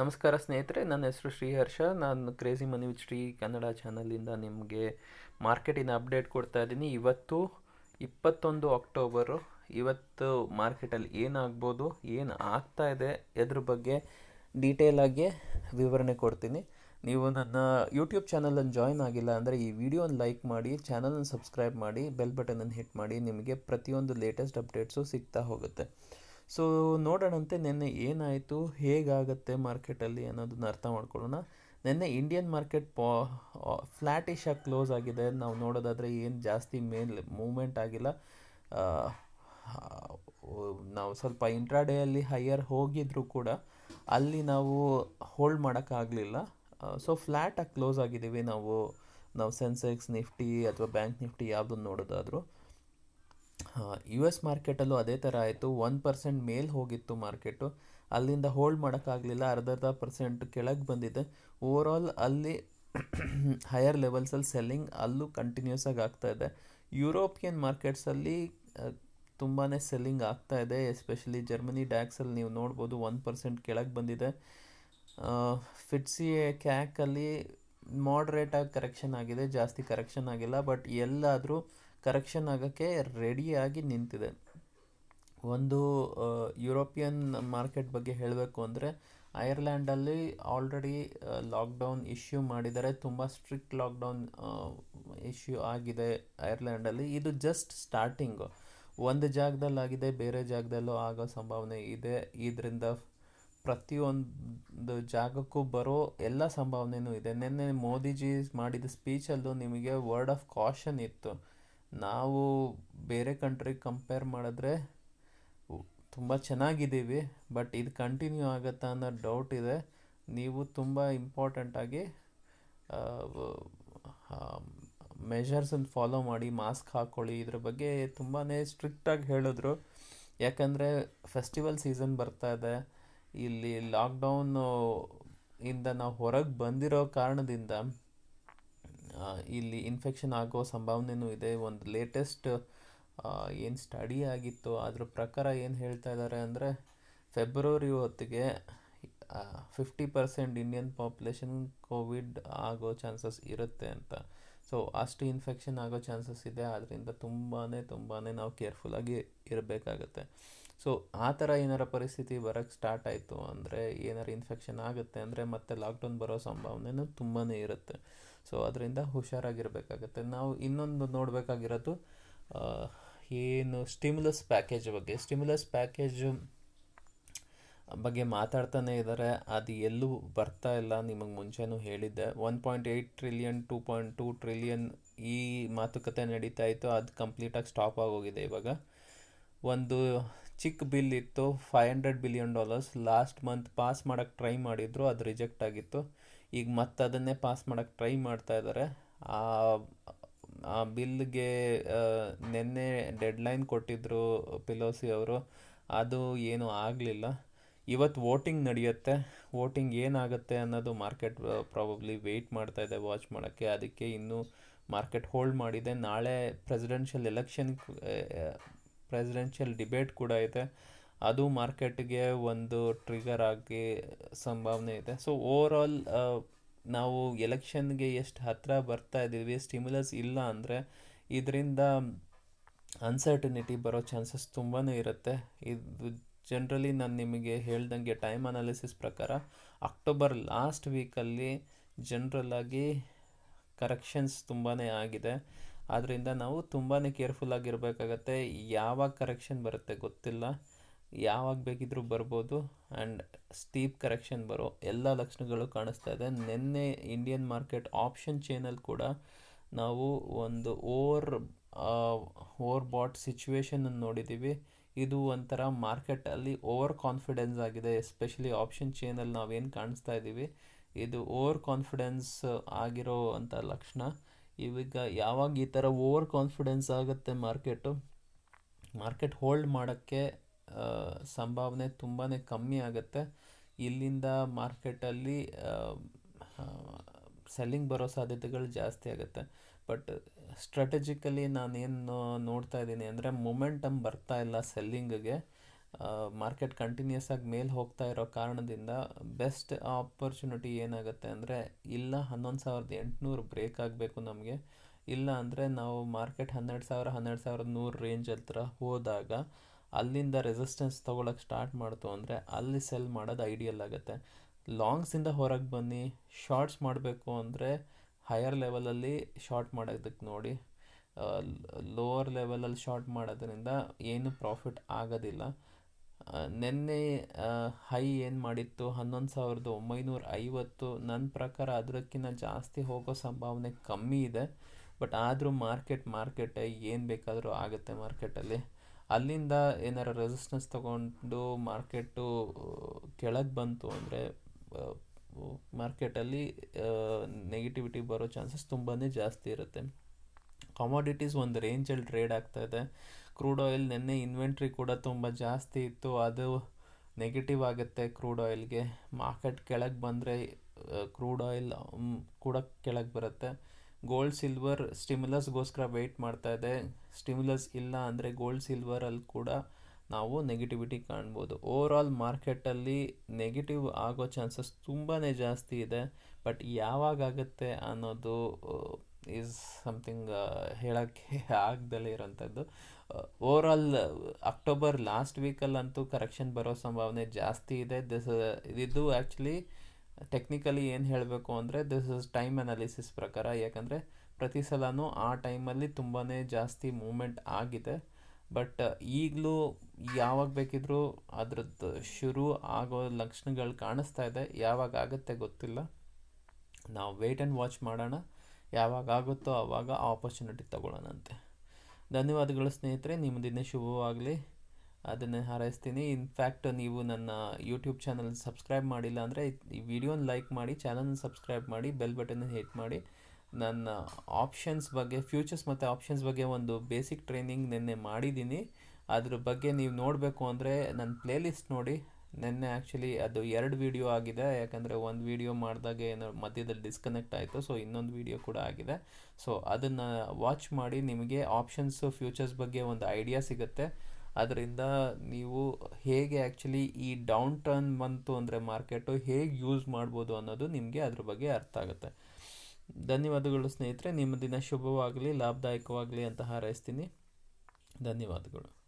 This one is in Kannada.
ನಮಸ್ಕಾರ ಸ್ನೇಹಿತರೆ, ನನ್ನ ಹೆಸರು ಶ್ರೀಹರ್ಷ ನಾನು crazy money with Shri Kannada ಚಾನಲಿಂದ ನಿಮಗೆ ಮಾರ್ಕೆಟಿನ ಅಪ್ಡೇಟ್ ಕೊಡ್ತಾ ಇದ್ದೀನಿ. ಇವತ್ತು ಇಪ್ಪತ್ತೊಂದು ಅಕ್ಟೋಬರು ಇವತ್ತು ಮಾರ್ಕೆಟಲ್ಲಿ ಏನಾಗ್ಬೋದು ಏನು ಆಗ್ತಾ ಇದೆ ಇದ್ರ ಬಗ್ಗೆ ಡೀಟೇಲಾಗಿ ವಿವರಣೆ ಕೊಡ್ತೀನಿ. ನೀವು ನನ್ನ ಯೂಟ್ಯೂಬ್ ಚಾನಲನ್ನು ಜಾಯ್ನ್ ಆಗಿಲ್ಲ ಅಂದರೆ ಈ ವಿಡಿಯೋನ ಲೈಕ್ ಮಾಡಿ ಚಾನಲನ್ನು ಸಬ್ಸ್ಕ್ರೈಬ್ ಮಾಡಿ ಬೆಲ್ ಬಟನನ್ನು ಹಿಟ್ ಮಾಡಿ ನಿಮಗೆ ಪ್ರತಿಯೊಂದು ಲೇಟೆಸ್ಟ್ ಅಪ್ಡೇಟ್ಸು ಸಿಗ್ತಾ ಹೋಗುತ್ತೆ. ಸೊ ನೋಡೋಣಂತೆ ನಿನ್ನೆ ಏನಾಯಿತು, ಹೇಗಾಗತ್ತೆ ಮಾರ್ಕೆಟಲ್ಲಿ ಅನ್ನೋದನ್ನ ಅರ್ಥ ಮಾಡ್ಕೊಳ್ಳೋಣ. ನಿನ್ನೆ ಇಂಡಿಯನ್ ಮಾರ್ಕೆಟ್ ಪಾ ಫ್ಲ್ಯಾಟಿಶ್ ಆಗಿ ಕ್ಲೋಸ್ ಆಗಿದೆ. ನಾವು ನೋಡೋದಾದರೆ ಏನು ಜಾಸ್ತಿ ಮೇನ್ ಮೂಮೆಂಟ್ ಆಗಿಲ್ಲ. ನಾವು ಸ್ವಲ್ಪ ಇಂಟ್ರಾಡೇಯಲ್ಲಿ ಹೈಯರ್ ಹೋಗಿದ್ರು ಕೂಡ, ಅಲ್ಲಿ ನಾವು ಹೋಲ್ಡ್ ಮಾಡೋಕ್ಕಾಗಲಿಲ್ಲ ಸೊ ಫ್ಲ್ಯಾಟಾಗಿ ಕ್ಲೋಸ್ ಆಗಿದ್ದೀವಿ ನಾವು. ನಾವು ಸೆನ್ಸೆಕ್ಸ್ ನಿಫ್ಟಿ ಅಥವಾ ಬ್ಯಾಂಕ್ ನಿಫ್ಟಿ ಯಾವುದನ್ನು ನೋಡೋದಾದರೂ. ಯು ಎಸ್ ಮಾರ್ಕೆಟಲ್ಲೂ ಅದೇ ಥರ ಆಯಿತು. ಒನ್ ಪರ್ಸೆಂಟ್ ಮೇಲೆ ಹೋಗಿತ್ತು ಮಾರ್ಕೆಟು ಅಲ್ಲಿಂದ ಹೋಲ್ಡ್ ಮಾಡೋಕ್ಕಾಗಲಿಲ್ಲ ಅರ್ಧ ಅರ್ಧ ಪರ್ಸೆಂಟ್ ಕೆಳಗೆ ಬಂದಿದೆ. ಓವರಾಲ್ ಅಲ್ಲಿ ಹೈಯರ್ ಲೆವೆಲ್ಸಲ್ಲಿ ಸೆಲ್ಲಿಂಗ್ ಅಲ್ಲೂ ಕಂಟಿನ್ಯೂಸ್ ಆಗಿ ಆಗ್ತಾ ಇದೆ. ಯುರೋಪಿಯನ್ ಮಾರ್ಕೆಟ್ಸಲ್ಲಿ ತುಂಬಾ ಸೆಲ್ಲಿಂಗ್ ಆಗ್ತಾ ಇದೆ. ಎಸ್ಪೆಷಲಿ ಜರ್ಮನಿ ಡ್ಯಾಕ್ಸಲ್ಲಿ ನೀವು ನೋಡ್ಬೋದು ಒನ್ ಪರ್ಸೆಂಟ್ ಕೆಳಗೆ ಬಂದಿದೆ. ಫಿಟ್ಸಿ ಕ್ಯಾಕಲ್ಲಿ ಮಾಡ್ರೇಟಾಗಿ ಕರೆಕ್ಷನ್ ಆಗಿದೆ. ಜಾಸ್ತಿ ಕರೆಕ್ಷನ್ ಆಗಿಲ್ಲ. ಬಟ್ ಎಲ್ಲಾದರೂ ಕರೆಕ್ಷನ್ ಆಗೋಕ್ಕೆ ರೆಡಿಯಾಗಿ ನಿಂತಿದೆ. ಒಂದು ಯುರೋಪಿಯನ್ ಮಾರ್ಕೆಟ್ ಬಗ್ಗೆ ಹೇಳಬೇಕು ಅಂದರೆ ಐರ್ಲ್ಯಾಂಡಲ್ಲಿ ಆಲ್ರೆಡಿ ಲಾಕ್ಡೌನ್ ಇಶ್ಯೂ ಮಾಡಿದ್ದಾರೆ. ತುಂಬ ಸ್ಟ್ರಿಕ್ಟ್ ಲಾಕ್ಡೌನ್ ಇಶ್ಯೂ ಆಗಿದೆ ಐರ್ಲ್ಯಾಂಡಲ್ಲಿ ಇದು ಜಸ್ಟ್ ಸ್ಟಾರ್ಟಿಂಗು ಒಂದು ಜಾಗದಲ್ಲಾಗಿದೆ, ಬೇರೆ ಜಾಗದಲ್ಲೂ ಆಗೋ ಸಂಭಾವನೆ ಇದೆ. ಇದರಿಂದ ಪ್ರತಿಯೊಂದು ಜಾಗಕ್ಕೂ ಬರೋ ಎಲ್ಲ ಸಂಭಾವನೆಯೂ ಇದೆ. ನಿನ್ನೆ ಮೋದಿಜಿ ಮಾಡಿದ ಸ್ಪೀಚಲ್ಲೂ ನಿಮಗೆ ವರ್ಡ್ ಆಫ್ ಕಾಷನ್ ಇತ್ತು. ನಾವು ಬೇರೆ ಕಂಟ್ರಿಗೆ ಕಂಪೇರ್ ಮಾಡಿದ್ರೆ ತುಂಬ ಚೆನ್ನಾಗಿದ್ದೀವಿ ಬಟ್ ಇದು ಕಂಟಿನ್ಯೂ ಆಗುತ್ತಾ ಅನ್ನೋ ಡೌಟ್ ಇದೆ. ನೀವು ತುಂಬ ಇಂಪಾರ್ಟೆಂಟಾಗಿ ಮೆಷರ್ಸನ್ನು ಫಾಲೋ ಮಾಡಿ ಮಾಸ್ಕ್ ಹಾಕ್ಕೊಳ್ಳಿ ಇದ್ರ ಬಗ್ಗೆ ತುಂಬಾ ಸ್ಟ್ರಿಕ್ಟಾಗಿ ಹೇಳಿದ್ರು. ಯಾಕಂದರೆ ಫೆಸ್ಟಿವಲ್ ಸೀಸನ್ ಬರ್ತಾ ಇದೆ. ಇಲ್ಲಿ ಲಾಕ್ಡೌನು ಇಂದ ನಾವು ಹೊರಗೆ ಬಂದಿರೋ ಕಾರಣದಿಂದ ಇಲ್ಲಿ ಇನ್ಫೆಕ್ಷನ್ ಆಗೋ ಸಂಭಾವನೆಯೂ ಇದೆ. ಒಂದು ಲೇಟೆಸ್ಟ್ ಏನು ಸ್ಟಡಿ ಆಗಿತ್ತು, ಅದ್ರ ಪ್ರಕಾರ ಏನು ಹೇಳ್ತಾ ಇದ್ದಾರೆ ಅಂದರೆ ಫೆಬ್ರವರಿ ಹೊತ್ತಿಗೆ fifty percent Indian population covid ಆಗೋ ಚಾನ್ಸಸ್ ಇರುತ್ತೆ ಅಂತ. ಸೊ ಅಷ್ಟು ಇನ್ಫೆಕ್ಷನ್ ಆಗೋ ಚಾನ್ಸಸ್ ಇದೆ. ಆದ್ದರಿಂದ ತುಂಬಾ ತುಂಬಾ ನಾವು ಕೇರ್ಫುಲ್ಲಾಗಿ ಇರಬೇಕಾಗತ್ತೆ. ಸೊ ಆ ಥರ ಏನಾರ ಪರಿಸ್ಥಿತಿ ಬರೋಕ್ಕೆ ಸ್ಟಾರ್ಟ್ ಆಯಿತು ಅಂದರೆ, ಏನಾರು ಇನ್ಫೆಕ್ಷನ್ ಆಗುತ್ತೆ ಅಂದರೆ ಮತ್ತೆ ಲಾಕ್ಡೌನ್ ಬರೋ ಸಂಭಾವನೆಯೂ ತುಂಬಾ ಇರುತ್ತೆ. ಸೊ ಅದರಿಂದ ಹುಷಾರಾಗಿರಬೇಕಾಗತ್ತೆ. ನಾವು ಇನ್ನೊಂದು ನೋಡಬೇಕಾಗಿರೋದು ಏನು ಸ್ಟಿಮ್ಯುಲಸ್ ಪ್ಯಾಕೇಜ್ ಬಗ್ಗೆ. ಸ್ಟಿಮ್ಯುಲಸ್ ಪ್ಯಾಕೇಜು ಬಗ್ಗೆ ಮಾತಾಡ್ತಾನೆ ಇದ್ದಾರೆ ಅದು ಎಲ್ಲೂ ಬರ್ತಾ ಇಲ್ಲ. ನಿಮಗೆ ಮುಂಚೆನೂ ಹೇಳಿದ್ದೆ. One point eight trillion two point two trillion ಈ ಮಾತುಕತೆ ನಡೀತಾ ಇತ್ತು. ಅದು ಕಂಪ್ಲೀಟಾಗಿ ಸ್ಟಾಪ್ ಆಗೋಗಿದೆ ಇವಾಗ. ಒಂದು ಚಿಕ್ಕ ಬಿಲ್ ಇತ್ತು. Five hundred billion dollars last month pass ಮಾಡೋಕ್ಕೆ ಟ್ರೈ ಮಾಡಿದ್ರು. ಅದು ರಿಜೆಕ್ಟ್ ಆಗಿತ್ತು. ಈಗ ಮತ್ತೆ ಅದನ್ನೇ ಪಾಸ್ ಮಾಡೋಕ್ಕೆ ಟ್ರೈ ಮಾಡ್ತಾ ಇದ್ದಾರೆ ಆ ಬಿಲ್ಗೆ ನಿನ್ನೆ ಡೆಡ್ಲೈನ್ ಕೊಟ್ಟಿದ್ದರು ಪಿಲೋಸಿ ಅವರು. ಅದು ಏನೂ ಆಗಲಿಲ್ಲ. ಇವತ್ತು ವೋಟಿಂಗ್ ನಡೆಯುತ್ತೆ. ವೋಟಿಂಗ್ ಏನಾಗುತ್ತೆ ಅನ್ನೋದು ಮಾರ್ಕೆಟ್ ಪ್ರಾಬಬ್ಲಿ ವೆಯ್ಟ್ ಮಾಡ್ತಾ ಇದೆ ವಾಚ್ ಮಾಡೋಕ್ಕೆ. ಅದಕ್ಕೆ ಇನ್ನೂ ಮಾರ್ಕೆಟ್ ಹೋಲ್ಡ್ ಮಾಡಿದೆ. ನಾಳೆ ಪ್ರೆಸಿಡೆನ್ಷಿಯಲ್ ಎಲೆಕ್ಷನ್ ಪ್ರೆಸಿಡೆನ್ಷಿಯಲ್ ಡಿಬೇಟ್ ಕೂಡ ಇದೆ. ಅದು ಮಾರ್ಕೆಟ್ಗೆ ಒಂದು ಟ್ರಿಗರ್ ಆಗಿ ಸಂಭಾವನೆ ಇದೆ. ಸೊ ಓವರಾಲ್ ನಾವು ಎಲೆಕ್ಷನ್ಗೆ ಎಷ್ಟು ಹತ್ತಿರ ಬರ್ತಾ ಇದ್ದೀವಿ ಸ್ಟಿಮ್ಯುಲಸ್ ಇಲ್ಲ ಅಂದರೆ ಇದರಿಂದ ಅನ್ಸರ್ಟನಿಟಿ ಬರೋ ಚಾನ್ಸಸ್ ತುಂಬಾ ಇರುತ್ತೆ. ಇದು ಜನರಲಿ ನಾನು ನಿಮಗೆ ಹೇಳ್ದಂಗೆ ಟೈಮ್ ಅನಾಲಿಸಿಸ್ ಪ್ರಕಾರ ಅಕ್ಟೋಬರ್ ಲಾಸ್ಟ್ ವೀಕಲ್ಲಿ ಜನರಲ್ಲಾಗಿ ಕರೆಕ್ಷನ್ಸ್ ತುಂಬಾ ಆಗಿದೆ. ಆದ್ದರಿಂದ ನಾವು ತುಂಬಾ ಕೇರ್ಫುಲ್ ಆಗಿರಬೇಕಾಗತ್ತೆ, ಯಾವಾಗ ಕರೆಕ್ಷನ್ ಬರುತ್ತೆ ಗೊತ್ತಿಲ್ಲ. ಯಾವಾಗ ಬೇಕಿದ್ರೂ ಬರ್ಬೋದು. ಆ್ಯಂಡ್ ಸ್ಟೀಪ್ ಕರೆಕ್ಷನ್ ಬರೋ ಎಲ್ಲ ಲಕ್ಷಣಗಳು ಕಾಣಿಸ್ತಾ ಇದೆ. ನಿನ್ನೆ ಇಂಡಿಯನ್ ಮಾರ್ಕೆಟ್ ಆಪ್ಷನ್ ಚೇನಲ್ಲಿ ಕೂಡ ನಾವು ಒಂದು ಓವರ್ ಓವರ್ ಬಾಟ್ ಸಿಚುವೇಶನನ್ನು ನೋಡಿದ್ದೀವಿ. ಇದು ಒಂಥರ ಮಾರ್ಕೆಟಲ್ಲಿ ಓವರ್ ಕಾನ್ಫಿಡೆನ್ಸ್ ಆಗಿದೆ. ಎಸ್ಪೆಷಲಿ ಆಪ್ಷನ್ ಚೇನಲ್ಲಿ ನಾವೇನು ಕಾಣಿಸ್ತಾ ಇದ್ದೀವಿ. ಇದು ಓವರ್ ಕಾನ್ಫಿಡೆನ್ಸ್ ಆಗಿರೋ ಅಂಥ ಲಕ್ಷಣ. ಇವಾಗ ಯಾವಾಗ ಈ ಥರ ಓವರ್ ಕಾನ್ಫಿಡೆನ್ಸ್ ಆಗುತ್ತೆ ಮಾರ್ಕೆಟು ಮಾರ್ಕೆಟ್ ಹೋಲ್ಡ್ ಮಾಡೋಕ್ಕೆ ಸಂಭಾವನೆ ತುಂಬಾ ಕಮ್ಮಿ ಆಗುತ್ತೆ. ಇಲ್ಲಿಂದ ಮಾರ್ಕೆಟಲ್ಲಿ ಸೆಲ್ಲಿಂಗ್ ಬರೋ ಸಾಧ್ಯತೆಗಳು ಜಾಸ್ತಿ ಆಗುತ್ತೆ. ಬಟ್ ಸ್ಟ್ರಾಟಜಿಕಲಿ ನಾನೇನು ನೋಡ್ತಾ ಇದ್ದೀನಿ ಅಂದರೆ ಮೊಮೆಂಟಮ್ ಬರ್ತಾ ಇಲ್ಲ ಸೆಲ್ಲಿಂಗ್ಗೆ ಮಾರ್ಕೆಟ್ ಕಂಟಿನ್ಯೂಸ್ ಆಗಿ ಮೇಲೆ ಹೋಗ್ತಾ ಇರೋ ಕಾರಣದಿಂದ ಬೆಸ್ಟ್ ಆಪರ್ಚುನಿಟಿ ಏನಾಗುತ್ತೆ ಅಂದರೆ ಇಲ್ಲ ಹನ್ನೊಂದು ಸಾವಿರದ ಎಂಟುನೂರು ಬ್ರೇಕ್ ಆಗಬೇಕು ನಮಗೆ. ಇಲ್ಲ ಅಂದರೆ ನಾವು ಮಾರ್ಕೆಟ್ ಹನ್ನೆರಡು ಸಾವಿರ, ಹನ್ನೆರಡು ಸಾವಿರದ ನೂರು ರೇಂಜ್ ಹತ್ರ ಹೋದಾಗ ಅಲ್ಲಿಂದ ರೆಸಿಸ್ಟೆನ್ಸ್ ತೊಗೊಳಕ್ಕೆ ಸ್ಟಾರ್ಟ್ ಮಾಡ್ತು ಅಂದರೆ ಅಲ್ಲಿ ಸೆಲ್ ಮಾಡೋದು ಐಡಿಯಲ್ ಆಗುತ್ತೆ. ಲಾಂಗ್ಸಿಂದ ಹೊರಗೆ ಬನ್ನಿ ಶಾರ್ಟ್ಸ್ ಮಾಡಬೇಕು ಅಂದರೆ ಹೈಯರ್ ಲೆವೆಲಲ್ಲಿ ಶಾರ್ಟ್ ಮಾಡೋದಕ್ಕೆ ನೋಡಿ. ಲೋವರ್ ಲೆವೆಲಲ್ಲಿ ಶಾರ್ಟ್ ಮಾಡೋದ್ರಿಂದ ಏನು ಪ್ರಾಫಿಟ್ ಆಗೋದಿಲ್ಲ. ನಿನ್ನೆ ಹೈ ಏನು ಮಾಡಿತ್ತು? ಹನ್ನೊಂದು ಸಾವಿರದ ಒಂಬೈನೂರ ಐವತ್ತು ನನ್ನ ಪ್ರಕಾರ ಅದಕ್ಕಿಂತ ಜಾಸ್ತಿ ಹೋಗೋ ಸಂಭಾವನೆ ಕಮ್ಮಿ ಇದೆ. ಬಟ್ ಆದರೂ ಮಾರ್ಕೆಟ್ ಮಾರ್ಕೆಟೇ ಏನು ಬೇಕಾದರೂ ಆಗುತ್ತೆ ಮಾರ್ಕೆಟಲ್ಲಿ ಅಲ್ಲಿಂದ ಏನಾರ ರೆಸಿಸ್ಟೆನ್ಸ್ ತಗೊಂಡು ಮಾರ್ಕೆಟು ಕೆಳಗೆ ಬಂತು ಅಂದರೆ ಮಾರ್ಕೆಟಲ್ಲಿ ನೆಗೆಟಿವಿಟಿ ಬರೋ ಚಾನ್ಸಸ್ ತುಂಬಾ ಜಾಸ್ತಿ ಇರುತ್ತೆ. ಕಮಾಡಿಟೀಸ್ ಒಂದು ರೇಂಜಲ್ಲಿ ಟ್ರೇಡ್ ಆಗ್ತಾ ಇದೆ. ಕ್ರೂಡ್ ಆಯಿಲ್ ನೆನ್ನೆ ಇನ್ವೆಂಟ್ರಿ ಕೂಡ ತುಂಬ ಜಾಸ್ತಿ ಇತ್ತು. ಅದು ನೆಗೆಟಿವ್ ಆಗುತ್ತೆ ಕ್ರೂಡ್ ಆಯಿಲ್ಗೆ ಮಾರ್ಕೆಟ್ ಕೆಳಗೆ ಬಂದರೆ ಕ್ರೂಡ್ ಆಯಿಲ್ ಕೂಡ ಕೆಳಗೆ ಬರುತ್ತೆ. ಗೋಲ್ಡ್ ಸಿಲ್ವರ್ ಸ್ಟಿಮ್ಯುಲಸ್ಗೋಸ್ಕರ ವೆಯ್ಟ್ ಮಾಡ್ತಾ ಇದೆ. ಸ್ಟಿಮ್ಯುಲಸ್ ಇಲ್ಲ ಅಂದರೆ ಗೋಲ್ಡ್ ಸಿಲ್ವರಲ್ಲಿ ಕೂಡ ನಾವು ನೆಗೆಟಿವಿಟಿ ಕಾಣ್ಬೋದು. ಓವರ್ ಆಲ್ ಮಾರ್ಕೆಟಲ್ಲಿ ನೆಗೆಟಿವ್ ಆಗೋ ಚಾನ್ಸಸ್ ತುಂಬಾ ಜಾಸ್ತಿ ಇದೆ. ಬಟ್ ಯಾವಾಗ ಆಗುತ್ತೆ ಅನ್ನೋದು ಈಸ್ ಸಮಥಿಂಗ್ ಹೇಳೋಕ್ಕೆ ಆಗ್ದಲೇ ಇರೋಂಥದ್ದು. ಓವರ್ ಆಲ್ ಅಕ್ಟೋಬರ್ ಲಾಸ್ಟ್ ವೀಕಲ್ಲಂತೂ ಕರೆಕ್ಷನ್ ಬರೋ ಸಂಭಾವನೆ ಜಾಸ್ತಿ ಇದೆ. ದಿಸ್ ಇದು ಆ್ಯಕ್ಚುಲಿ ಟೆಕ್ನಿಕಲಿ ಏನು ಹೇಳಬೇಕು ಅಂದರೆ ದಿಸ್ ಇಸ್ ಟೈಮ್ ಅನಾಲಿಸಿಸ್ ಪ್ರಕಾರ, ಯಾಕಂದರೆ ಪ್ರತಿ ಸಲನೂ ಆ ಟೈಮಲ್ಲಿ ತುಂಬಾ ಜಾಸ್ತಿ ಮೂಮೆಂಟ್ ಆಗಿದೆ. ಬಟ್ ಈಗಲೂ ಯಾವಾಗ ಬೇಕಿದ್ರೂ ಅದ್ರದ್ದು ಶುರು ಆಗೋ ಲಕ್ಷಣಗಳು ಕಾಣಿಸ್ತಾ ಇದೆ. ಯಾವಾಗ ಆಗುತ್ತೆ ಗೊತ್ತಿಲ್ಲ. ನಾವು ವೇಟ್ ಆ್ಯಂಡ್ ವಾಚ್ ಮಾಡೋಣ. ಯಾವಾಗ ಆಗುತ್ತೋ ಆವಾಗ ಆಪರ್ಚುನಿಟಿ ತಗೊಳ್ಳೋಣಂತೆ. ಧನ್ಯವಾದಗಳು ಸ್ನೇಹಿತರೆ. ನಿಮ್ಮ ದಿನ ಶುಭವಾಗಲಿ. ಅದನ್ನೇ ಹಾರೈಸ್ತೀನಿ. ಇನ್ಫ್ಯಾಕ್ಟ್ ನೀವು ನನ್ನ ಯೂಟ್ಯೂಬ್ ಚಾನಲ್ ಸಬ್ಸ್ಕ್ರೈಬ್ ಮಾಡಿಲ್ಲ ಅಂದರೆ ಈ ವಿಡಿಯೋನ ಲೈಕ್ ಮಾಡಿ ಚಾನಲ್ನ ಸಬ್ಸ್ಕ್ರೈಬ್ ಮಾಡಿ ಬೆಲ್ ಬಟನ್ ಹಿಟ್ ಮಾಡಿ. ನನ್ನ ಆಪ್ಷನ್ಸ್ ಬಗ್ಗೆ ಫ್ಯೂಚರ್ಸ್ ಮತ್ತು ಆಪ್ಷನ್ಸ್ ಬಗ್ಗೆ ಒಂದು ಬೇಸಿಕ್ ಟ್ರೈನಿಂಗ್ ನಿನ್ನೆ ಮಾಡಿದ್ದೀನಿ. ಅದ್ರ ಬಗ್ಗೆ ನೀವು ನೋಡಬೇಕು ಅಂದರೆ ನನ್ನ ಪ್ಲೇಲಿಸ್ಟ್ ನೋಡಿ. ನಿನ್ನೆ ಆ್ಯಕ್ಚುಲಿ ಅದು ಎರಡು ವಿಡಿಯೋ ಆಗಿದೆ. ಯಾಕಂದರೆ ಒಂದು ವಿಡಿಯೋ ಮಾಡಿದಾಗ ಏನೋ ಮಧ್ಯದಲ್ಲಿ ಡಿಸ್ಕನೆಕ್ಟ್ ಆಯಿತು ಸೊ ಇನ್ನೊಂದು ವಿಡಿಯೋ ಕೂಡ ಆಗಿದೆ. ಸೊ ಅದನ್ನು ವಾಚ್ ಮಾಡಿ, ನಿಮಗೆ ಆಪ್ಷನ್ಸು ಫ್ಯೂಚರ್ಸ್ ಬಗ್ಗೆ ಒಂದು ಐಡಿಯಾ ಸಿಗುತ್ತೆ. ಅದರಿಂದ ನೀವು ಹೇಗೆ ಆ್ಯಕ್ಚುಲಿ ಈ ಡೌನ್ ಟರ್ನ್ ಬಂತು ಅಂದರೆ ಮಾರ್ಕೆಟು ಹೇಗೆ ಯೂಸ್ ಮಾಡ್ಬೋದು ಅನ್ನೋದು ನಿಮಗೆ ಅದ್ರ ಬಗ್ಗೆ ಅರ್ಥ ಆಗುತ್ತೆ. ಧನ್ಯವಾದಗಳು ಸ್ನೇಹಿತರೆ, ನಿಮ್ಮ ದಿನ ಶುಭವಾಗಲಿ, ಲಾಭದಾಯಕವಾಗಲಿ ಅಂತ ಹಾರೈಸ್ತೀನಿ. ಧನ್ಯವಾದಗಳು.